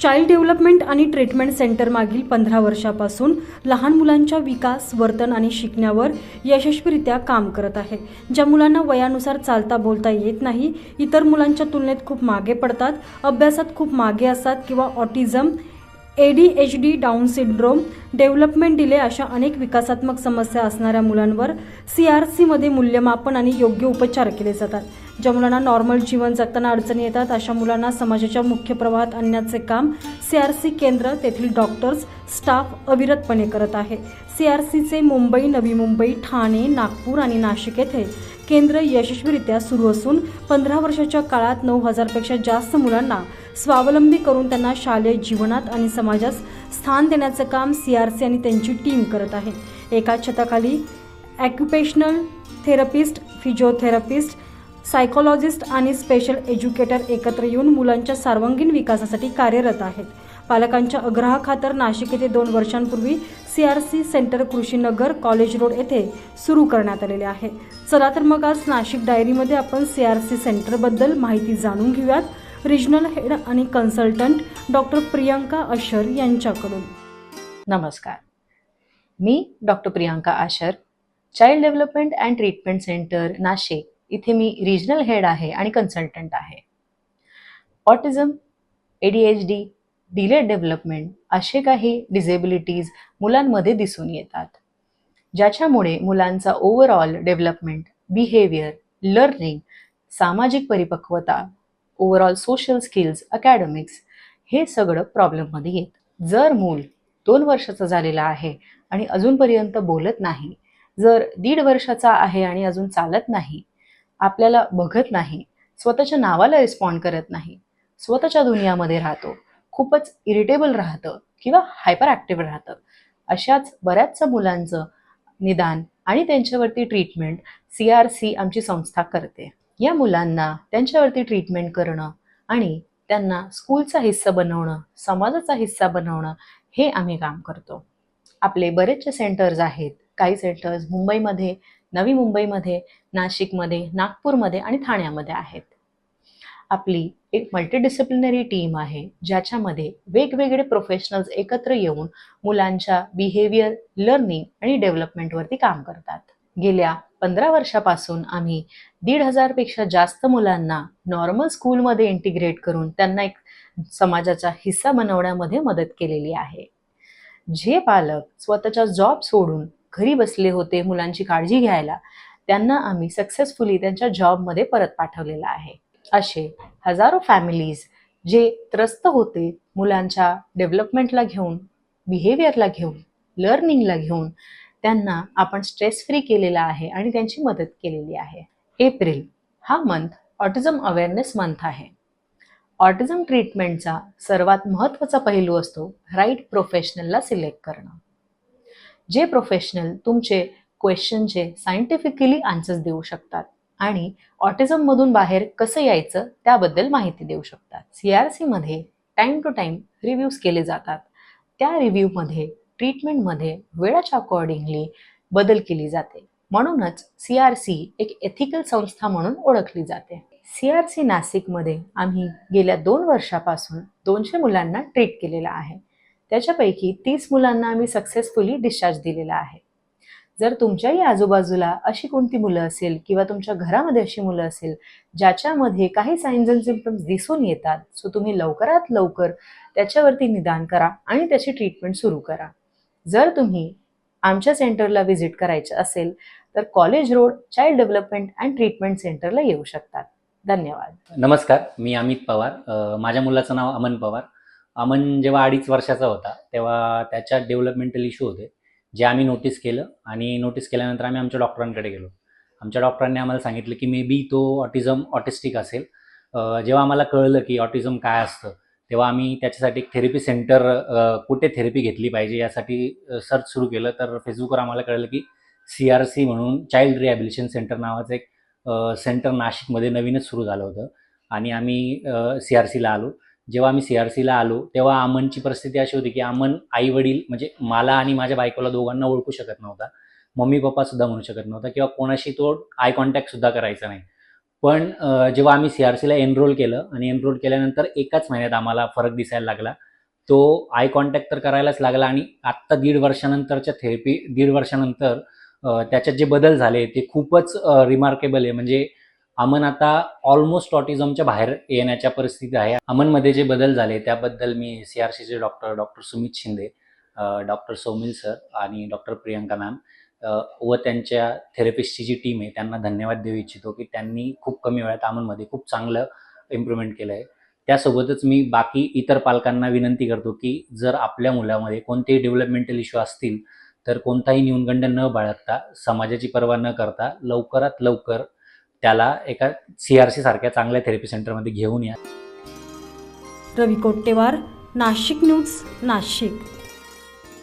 Child development आणि treatment centre मागील पंधरा वर्षापासून लहान मुलांच्या विकास वर्तन आणि शिकण्यावर यशस्वीरित्या काम करत आहे. ज्या मुलांना वयानुसार चालता बोलता येत नाही इतर मुलांच्या तुलनेत खूप मागे पडतात अभ्यासात खूप मागे असतात किंवा autism A D H D down syndrome development delay अशा अनेक विकासात्मक समस्या असणाऱ्या मुलांवर सी आर सीमध्ये मूल्यमापन आणि योग्य उपचार केले जातात. ज्या मुलांना नॉर्मल जीवन जगताना अडचणी येतात अशा मुलांना समाजाच्या मुख्य प्रवाहात आणण्याचे काम सी आर सी केंद्र तेथील डॉक्टर्स स्टाफ अविरतपणे करत आहे. सी आर सीचे मुंबई नवी मुंबई ठाणे नागपूर आणि नाशिक येथे केंद्र यशस्वीरित्या सुरू असून पंधरा वर्षाच्या काळात नऊ हजारपेक्षा जास्त मुलांना स्वावलंबी करून त्यांना शालेय जीवनात आणि समाजात स्थान देण्याचं काम सी आर सी आणि त्यांची टीम करत आहे. एका छताखाली ॲक्युपेशनल थेरपिस्ट फिजिओथेरपिस्ट सायकोलॉजिस्ट आणि स्पेशल एज्युकेटर एकत्र येऊन मुलांच्या सर्वांगीण विकासासाठी कार्यरत आहेत. पालकांच्या अग्रहाखातर नाशिक येथे दोन वर्षांपूर्वी C R C centre Krishinagar college road येथे सुरू करण्यात आलेले आहे. चला तर मग आज नाशिक डायरीमध्ये आपण सी आर सी सेंटरबद्दल माहिती जाणून घेऊयात. रिजनल हेड आणि कन्सल्टंट डॉक्टर प्रियंका अशर यांच्याकडून. नमस्कार. मी doctor Priyanka Ashar child development and treatment centre Nashik. इथे मी रिजनल हेड आहे आणि कन्सल्टंट आहे. Autism A D delay delayed development असे काही डिझेबिलिटीज मुलांमध्ये दिसून येतात. ज्याच्यामुळे मुलांचा ओव्हरऑल डेव्हलपमेंट बिहेवियर लर्निंग सामाजिक परिपक्वता ओव्हरऑल सोशल स्किल्स अकॅडमिक्स हे सगळं प्रॉब्लेममध्ये येत. जर मूल दोन वर्षाचं झालेलं आहे आणि अजूनपर्यंत बोलत नाही जर दीड वर्षाचा आहे आणि अजून चालत नाही आपल्याला बघत नाही स्वतःच्या नावाला रिस्पॉन्ड करत नाही स्वतःच्या दुनियामध्ये राहतो खूपच इरिटेबल राहतं किंवा हायपर ॲक्टिव्ह राहतं. अशाच बऱ्याचशा मुलांचं निदान आणि त्यांच्यावरती ट्रीटमेंट सी आर सी आमची संस्था करते. या मुलांना त्यांच्यावरती ट्रीटमेंट करणं आणि त्यांना स्कूलचा हिस्सा बनवणं समाजाचा हिस्सा बनवणं हे आम्ही काम करतो. आपले बरेचसे सेंटर्स आहेत. काही सेंटर्स मुंबईमध्ये नवी मुंबईमध्ये नाशिकमध्ये नागपूरमध्ये आणि ठाण्यामध्ये आहेत. आपली एक मल्टीडिसिप्लिनरी टीम आहे ज्याच्यामध्ये वेगवेगळे प्रोफेशनल्स एकत्र येऊन मुलांच्या बिहेवियर लर्निंग आणि डेव्हलपमेंटवरती काम करतात. गेल्या पंधरा वर्षापासून आम्ही दीड हजारपेक्षा जास्त मुलांना नॉर्मल स्कूलमध्ये इंटिग्रेट करून त्यांना एक समाजाचा हिस्सा बनवण्यामध्ये मदत केलेली आहे. जे पालक स्वतःचा जॉब सोडून घरी बसले होते मुलांची काळजी घ्यायला त्यांना आम्ही सक्सेसफुली त्यांच्या जॉबमध्ये परत पाठवलेलं आहे. असे हजारो फॅमिलीज जे त्रस्त होते मुलांच्या डेव्हलपमेंटला घेऊन बिहेवियरला घेऊन लर्निंगला घेऊन त्यांना आपण स्ट्रेस फ्री केलेला आहे आणि त्यांची मदत केलेली आहे. एप्रिल हा मंथ ऑटिझम अवेअरनेस मंथ आहे. ऑटिझम ट्रीटमेंटचा सर्वात महत्त्वाचा पैलू असतो राईट प्रोफेशनलला सिलेक्ट करणं. जे प्रोफेशनल तुमचे क्वेश्चनचे सायंटिफिकली आन्सर्स देऊ शकतात. आणि ऑटिझममधून बाहेर कसं यायचं त्याबद्दल माहिती देऊ शकतात. सी आर सीमध्ये टाईम टू टाईम रिव्ह्यूज केले जातात. त्या रिव्ह्यूमध्ये ट्रीटमेंटमध्ये वेळाच्या अकॉर्डिंगली बदल केली जाते. म्हणूनच सी आर सी एक एथिकल संस्था म्हणून ओळखली जाते. सी आर सी नाशिकमध्ये आम्ही गेल्या दोन वर्षापासून दोनशे मुलांना ट्रीट केलेलं आहे. त्याच्यापैकी तीस मुलांना आम्ही सक्सेसफुली डिस्चार्ज दिलेला आहे. जर तुमच्याही आजूबाजूला अशी कोणती मुलं असेल किंवा तुमच्या घरामध्ये अशी मुलं असेल ज्याच्यामध्ये काही सायन्स अँड सिम्पटम्स दिसून येतात सो तुम्ही लवकरात लवकर त्याच्यावरती निदान करा आणि त्याची ट्रीटमेंट सुरू करा. जर तुम्ही आमच्या सेंटरला व्हिजिट करायचं असेल तर college road child development and treatment सेंटरला येऊ शकतात. धन्यवाद. नमस्कार मी अमित पवार. माझ्या मुलाचं नाव अमन पवार. अमन जेव्हा अडीच वर्षाचा होता तेव्हा त्याच्यात डेव्हलपमेंटल इश्यू होते. जे आम्ही नोटीस केलं आणि नोटीस केल्यानंतर आम्ही आमच्या डॉक्टरांकडे गेलो. आमच्या डॉक्टरांनी आम्हाला सांगितलं की मे बी तो ऑटिझम ऑटिस्टिक असेल. जेव्हा आम्हाला कळलं की ऑटिझम काय असतं तेव्हा आम्ही त्याच्यासाठी एक थेरपी सेंटर कुठे थेरपी घेतली पाहिजे यासाठी सर्च सुरू केलं. तर फेसबुकवर आम्हाला कळलं की सी आर सी म्हणून चाइल्ड रिहॅबिलिटेशन सेंटर नावाचं एक सेंटर नाशिकमध्ये नवीनच सुरू झालं होतं. आणि आम्ही सी आर सीला आलो. जेव्हा आम्ही सी आर सीला आलो तेव्हा अमनची परिस्थिती अशी होती की अमन आई वडील म्हणजे मला आणि माझ्या बायकोला दोघांना ओळखू शकत नव्हता. मम्मी पप्पा सुद्धा म्हणू शकत नव्हता किंवा कोणाशी तो आय कॉन्टॅक्ट सुद्धा करायचा नाही. पण जेव्हा आम्ही सी आर सीला एनरोल केलं आणि एनरोल केल्यानंतर एकाच महिन्यात आम्हाला फरक दिसायला लागला. तो आय कॉन्टॅक्ट तर करायलाच लागला आणि आत्ता दीड वर्षानंतरच्या थेरपी दीड वर्षानंतर त्याच्यात जे बदल झाले ते खूपच रिमार्केबल आहे. म्हणजे अमन आता ऑलमोस्ट ऑटिझमच्या बाहेर येण्याच्या परिस्थितीत आहे. अमनमध्ये जे बदल झाले त्याबद्दल मी सी आर सीचे doctor doctor Sumit Shinde doctor Saumil sir आणि डॉक्टर प्रियंका मॅम व त्यांच्या थेरपिस्टची जी टीम आहे त्यांना धन्यवाद देऊ इच्छितो की त्यांनी खूप कमी वेळात अमनमध्ये खूप चांगलं इम्प्रुव्हमेंट केलं आहे त्यासोबतच मी बाकी इतर पालकांना विनंती करतो की जर आपल्या मुलामध्ये कोणतेही डेव्हलपमेंटल इश्यू असतील तर कोणताही न्यूनगंड न बाळगता समाजाची पर्वा न करता लवकरात लवकर त्याला एका सी आर सी सारख्या चांगल्या थेरपी सेंटरमध्ये घेऊन या. रवी कोट्टेवार नाशिक न्यूज नाशिक.